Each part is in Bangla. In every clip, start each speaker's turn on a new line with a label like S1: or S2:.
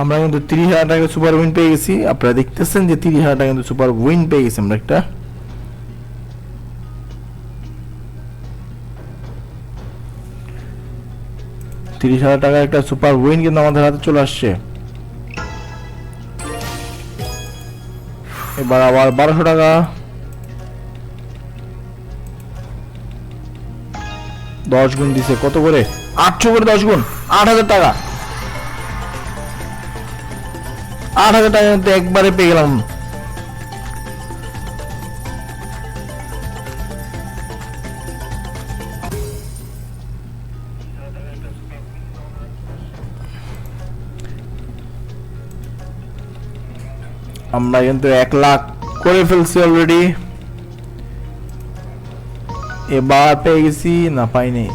S1: আমরা কিন্তু তিরিশ হাজার টাকা সুপার উইন পেয়ে গেছি। আপনারা দেখতেছেন যে তিরিশ হাজার টাকা কিন্তু সুপার উইন পেয়ে গেছি আমরা একটা। তিরিশ হাজার টাকার একটা সুপার উইন কিন্তু আমাদের হাতে চলে আসছে। এবার আবার বারোশো টাকা। দশ গুণ দিছে, কত করে? আটশো করে দশ গুণ, আট হাজার টাকা। আট হাজার টাকা কিন্তু একবারে পেয়ে গেলাম। আমরা কিন্তু এক লাখ করে ফেলছি অলরেডি এবার পেয়ে গেছি, না, পাইনি।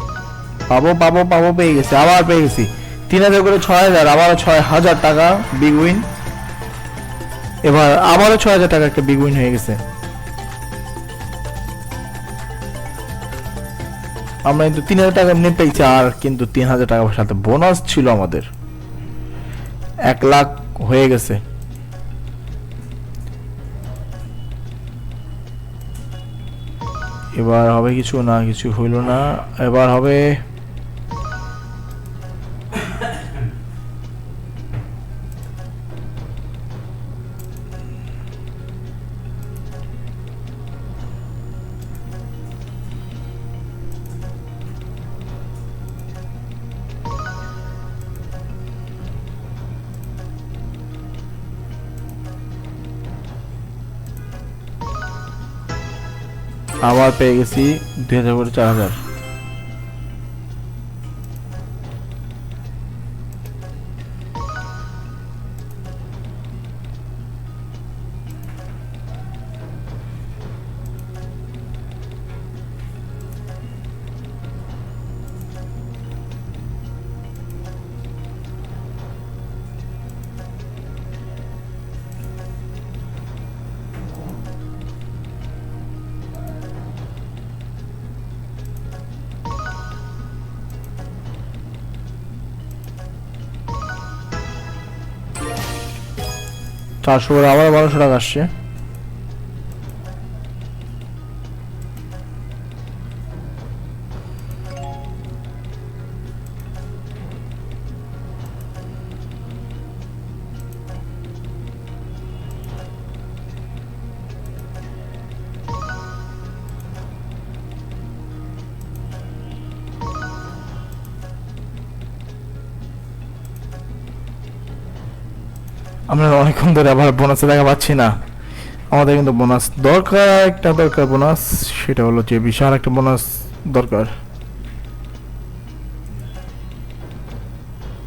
S1: পাবো পাবো পাবো, পেয়ে গেছি, আবার পেয়ে গেছি। তিন হাজার করে ছয় হাজার আবার ছয় হাজার টাকা বিগ উইন এবার আবারও ছয় হাজার টাকা একটা বিগ উইন হয়ে গেছে। আমরা কিন্তু তিন হাজার টাকা এমনি পেয়েছি, আর কিন্তু তিন হাজার টাকার সাথে বোনাস ছিল আমাদের। এক লাখ হয়ে গেছে। এবার হবে কিছু না, কিছু হইল না। এবার হবে আবার পেয়ে গেছি দুই হাজার করে চার হাজার। চারশো করে আবার বারোশো টাকা আসছে। আমরা অনেকক্ষণ ধরে আবার বোনাসে দেখা পাচ্ছি না। আমাদের কিন্তু বোনাস দরকার, একটা দরকার বোনাস সেটা হলো যে বিশাল একটা বোনাস দরকার।